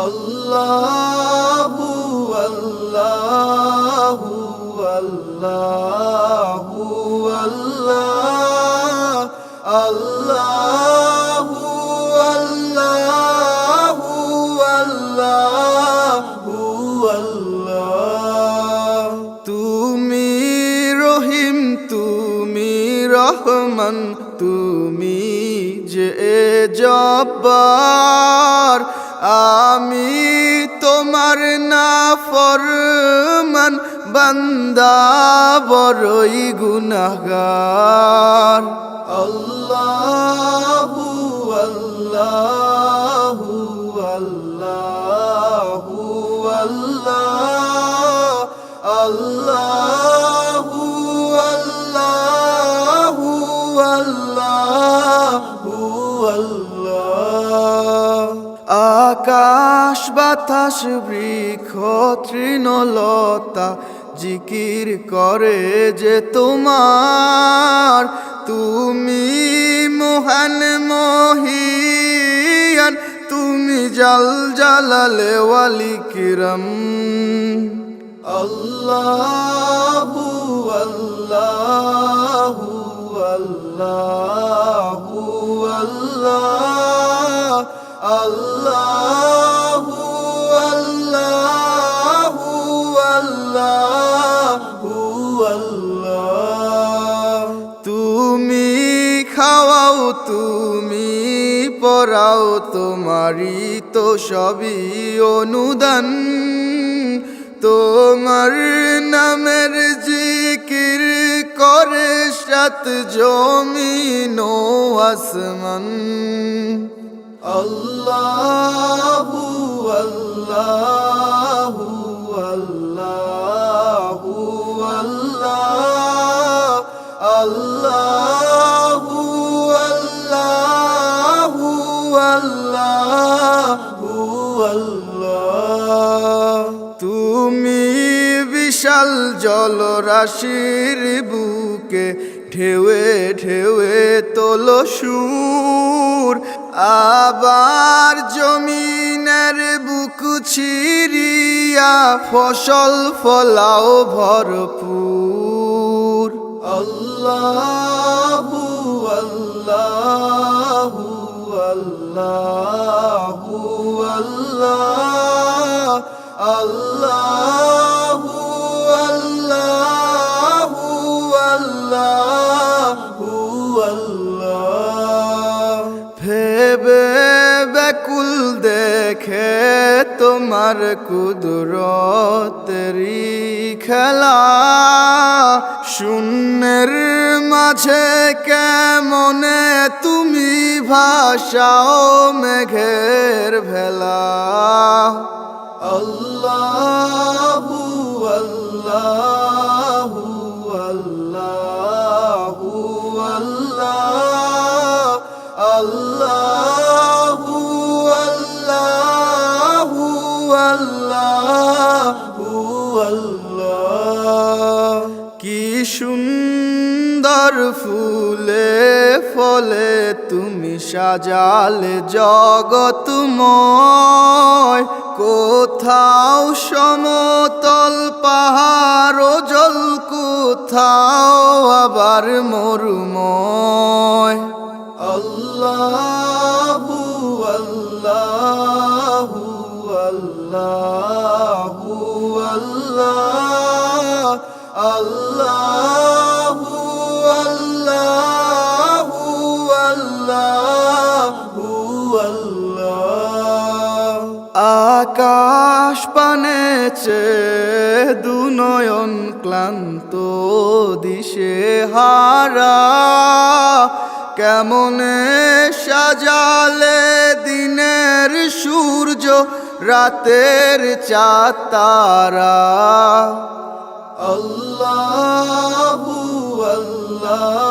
আল্লাহু রহমান তুমি যে জব্বার আমি তোমার না ফরমান বান্দা বড়ই গুনাগার আল্লাহু আল্লাহু। আকাশ বাতাস, বৃক্ষ, তৃণলতা জিকির করে যে তোমার। তুমি মহান মহিয়ান, তুমি জাল জালালে ওয়ালি কিরম। আল্লাহু আল্লাহু আল্লাহু আল্লাহ, আল্লাহু তুমি পরাও তোমারই তো সবই অনুদান। তোমার নামের জিকির করে সাত জমিন আসমান। আল্লাহু আল্লাহু আল্লাহু আল্লাহ। আল্লাহু তুমি বিশাল জলরাশির বুকে ঢেউয়ে ঢেউয়ে তোলো সুর। আবার জমিনের বুক ছিড়িয়া ফসল ফলাও ভরপুর। আল্লাহু আল্লাহু আল্লাহু আল্লাহ আল্লাহু আল্লাহু দেখে তোমার কুদরতেরি খেলা। শূন্যের মাঝে কেমনে তুমি ভাষাও মেঘের ভেলা। আল্লাহু আল্লাহু আল্লাহু আল্লাহ আল্লাহু আল্লাহু কি সুন্দর ফুলে ফলে তুমি সাজালে জগতময় কোথাও সমতল পাহাড় জল, কোথাও আবার মরুময়। আল্লাহু আল্লাহু আল্লাহু, আল্লাহ, আল্লাহু। পানেছে দুনয়ন ক্লান্ত দিশে হারা। কেমনে সাজালে দিনের সূর্য রাতের চাতারা। আল্লাহু আল্লাহ।